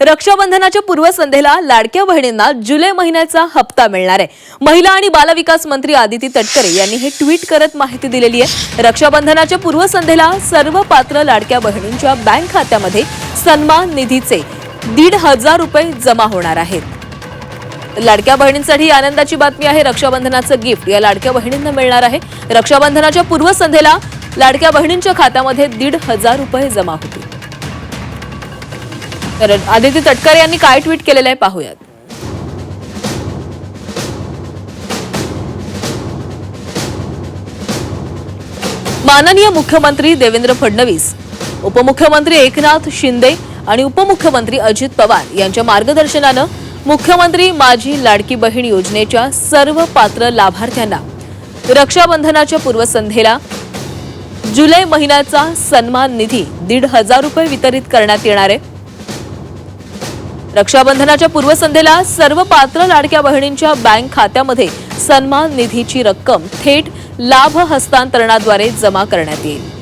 रक्षाबंधनाच्या पूर्वसंध्येला लाडक्या बहिणींना जुलै महिन्याचा हप्ता मिळणार आहे. महिला आणि बालविकास मंत्री आदिती तटकरे यांनी हे ट्विट करत माहिती दिलेली आहे. रक्षाबंधनाच्या पूर्वसंध्येला सर्व पात्र लाडक्या बहिणींच्या बँक खात्यामध्ये सन्मान निधीचे दीड हजार रुपये जमा होणार आहेत. लाडक्या बहिणींसाठी आनंदाची बातमी आहे. रक्षाबंधनाचं गिफ्ट या लाडक्या बहिणींना मिळणार आहे. रक्षाबंधनाच्या पूर्वसंध्येला लाडक्या बहिणींच्या खात्यामध्ये दीड हजार रुपये जमा होतील. तर आदिती तटकरे यांनी काय ट्विट केलेलं आहे पाहूयात. माननीय मुख्यमंत्री देवेंद्र फडणवीस उपमुख्यमंत्री एकनाथ शिंदे आणि उपमुख्यमंत्री अजित पवार यांच्या मार्गदर्शनानं मुख्यमंत्री माझी लाडकी बहीण योजनेच्या सर्व पात्र लाभार्थ्यांना रक्षाबंधनाच्या पूर्वसंध्येला जुलै महिन्याचा सन्मान निधी दीड हजार रुपये वितरित करण्यात येणार आहे. रक्षाबंधनाच्या पूर्वसंध्येला सर्व पात्र लाडक्या बहिणींच्या बँक खात्यामध्ये सन्मान निधीची रक्कम थेट लाभ हस्तांतरणाद्वारे जमा करण्यात येईल.